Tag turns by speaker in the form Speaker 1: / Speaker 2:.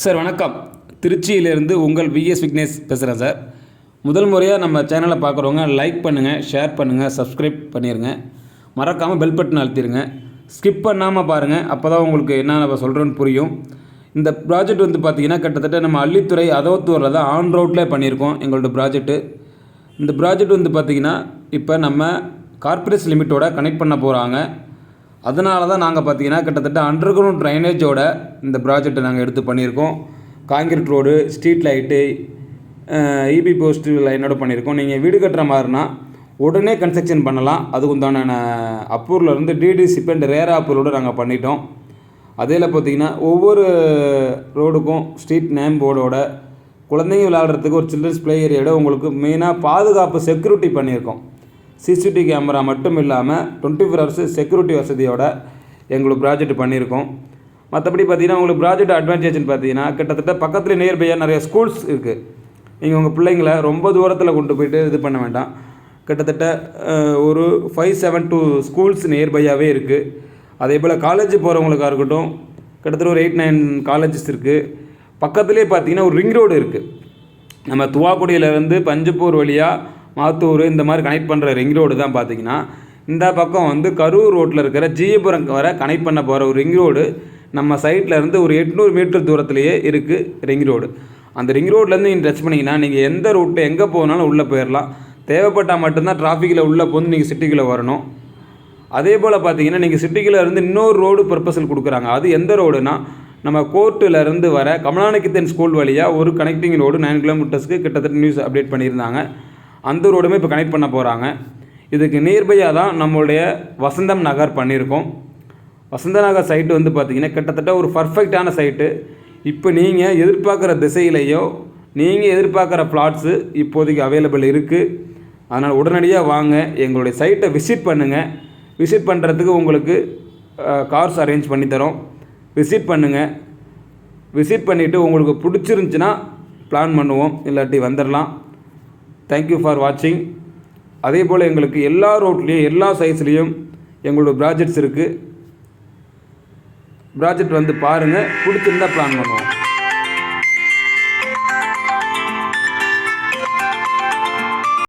Speaker 1: Sir வணக்கம். திருச்சியிலிருந்து உங்கள் விஎஸ் விக்னேஷ் பேசுகிறேன் சார். முதல் முறையாக நம்ம சேனலை பார்க்குறவங்க லைக் பண்ணுங்கள் ஷேர் பண்ணுங்கள் சப்ஸ்கிரைப் பண்ணிடுங்க மறக்காமல் பெல் பட்டன் அழுத்திடுங்க ஸ்கிப் பண்ணாமல் பாருங்கள் அப்போ தான் உங்களுக்கு என்ன நம்ம சொல்கிறோன்னு புரியும். இந்த ப்ராஜெக்ட் வந்து பார்த்திங்கன்னா கிட்டத்தட்ட நம்ம அள்ளித்துறை அதவத்தூரில் தான் ஆன் ரோட்லேயே பண்ணியிருக்கோம் எங்களோட ப்ராஜெக்ட்டு இந்த ப்ராஜெக்ட் வந்து பார்த்திங்கன்னா இப்போ நம்ம கார்ப்பரேட் லிமிட்டோட கனெக்ட் பண்ண போகிறாங்க அதனால தான் நாங்கள் பார்த்தீங்கன்னா கிட்டத்தட்ட அண்டர் கிரவுண்ட் ட்ரைனேஜோட இந்த ப்ராஜெக்ட்டை நாங்கள் எடுத்து பண்ணியிருக்கோம். Concrete road street light EB post லைனோட பண்ணியிருக்கோம். நீங்கள் வீடு கட்டுற மாதிரினா உடனே கன்ஸ்ட்ரக்ஷன் பண்ணலாம். அதுக்கு உண்டான அப்பூர்லேருந்து டிடி சிப்பெண்ட் அண்ட் ரேரா அப்பூரோடு நாங்கள் பண்ணிட்டோம். அதேல பார்த்தீங்கன்னா ஒவ்வொரு ரோடுக்கும் ஸ்ட்ரீட் நேம் போர்டோட குழந்தைங்க விளையாடுறதுக்கு ஒரு சில்ட்ரன்ஸ் ப்ளே ஏரியாவோட உங்களுக்கு மெயினாக பாதுகாப்பு செக்யூரிட்டி பண்ணியிருக்கோம். சிசிடிவி கேமரா மட்டும் இல்லாமல் டுவெண்ட்டி ஃபோர் ஹவர்ஸ் செக்யூரிட்டி வசதியோட எங்களுக்கு ப்ராஜெக்ட் பண்ணியிருக்கோம். மற்றபடி பார்த்தீங்கன்னா உங்களுக்கு ப்ராஜெக்ட் அட்வான்டேஜ்னு பார்த்தீங்கன்னா கிட்டத்தட்ட பக்கத்தில் நியர்பையாக நிறைய ஸ்கூல்ஸ் இருக்குது நீங்கள் உங்கள் பிள்ளைங்கள ரொம்ப தூரத்தில் கொண்டு போயிட்டு இது பண்ண வேண்டாம். கிட்டத்தட்ட ஒரு ஃபைவ் செவன் டூ ஸ்கூல்ஸ் நியர்பையாகவே இருக்குது அதே போல் காலேஜ் போகிறவங்களுக்காக இருக்கட்டும் கிட்டத்தட்ட ஒரு எயிட் நைன் காலேஜஸ் இருக்குது பக்கத்துலேயே பார்த்தீங்கன்னா ஒரு ரிங் ரோடு இருக்குது நம்ம துவாக்குடியிலேருந்து பஞ்சப்பூர் வழியாக மாத்தூர் இந்த மாதிரி கனெக்ட் பண்ணுற ரிங் ரோடு தான் பார்த்தீங்கன்னா இந்த பக்கம் வந்து கரூர் ரோட்டில் இருக்கிற ஜீயபுரம் வர கனெக்ட் பண்ண போகிற ஒரு ரிங் ரோடு நம்ம சைட்டில் இருந்து ஒரு எட்நூறு மீட்டர் தூரத்துலேயே இருக்குது ரிங் ரோடு அந்த ரிங் ரோட்லேருந்து நீங்கள் டச் பண்ணிங்கன்னா நீங்கள் எந்த ரூட்டில் எங்கே போனாலும் உள்ளே போயிடலாம் தேவைப்பட்டால் மட்டும்தான் டிராஃபிக்கில் உள்ளே போந்து நீங்கள் சிட்டிக்குள்ளே வரணும். அதே போல் பார்த்தீங்கன்னா நீங்கள் சிட்டிக்குள்ளே இருந்து இன்னொரு ரோடு பர்பஸில் கொடுக்குறாங்க. அது எந்த ரோடுனா நம்ம கோர்ட்டில் இருந்து வர கமலாநகித்தன் ஸ்கூல் வழியாக ஒரு கனெக்டிங் ரோடு நைன் கிலோமீட்டர்ஸ்க்கு கிட்டத்தட்ட நியூஸ் அப்டேட் பண்ணியிருந்தாங்க. அந்த ரோடுமே இப்போ கனெக்ட் பண்ண போகிறாங்க இதுக்கு நியர்பையாக தான் நம்மளுடைய வசந்தம் நகர் பண்ணியிருக்கோம். வசந்த நகர் சைட்டு வந்து பார்த்திங்கன்னா கிட்டத்தட்ட ஒரு பர்ஃபெக்டான சைட்டு இப்போ நீங்கள் எதிர்பார்க்குற திசையிலையோ நீங்கள் எதிர்பார்க்குற பிளாட்ஸு இப்போதைக்கு அவைலபிள் இருக்குது அதனால் உடனடியாக வாங்க. எங்களுடைய சைட்டை விசிட் பண்ணுங்கள் விசிட் பண்ணுறதுக்கு உங்களுக்கு கார்ஸ் அரேஞ்ச் பண்ணி தரோம். விசிட் பண்ணுங்கள் விசிட் பண்ணிவிட்டு உங்களுக்கு பிடிச்சிருந்துச்சின்னா பிளான் பண்ணுவோம். இல்லாட்டி வந்துடலாம் தேங்க்யூ ஃபார் வாட்சிங் அதே போல் எங்களுக்கு எல்லா ரோட்லேயும் எல்லா சைஸ்லேயும் எங்களோட ப்ராஜெக்ட்ஸ் இருக்குது ப்ராஜெக்ட் வந்து பாருங்கள் பிடிச்சிருந்தா பிளான் பண்ணுவோம்.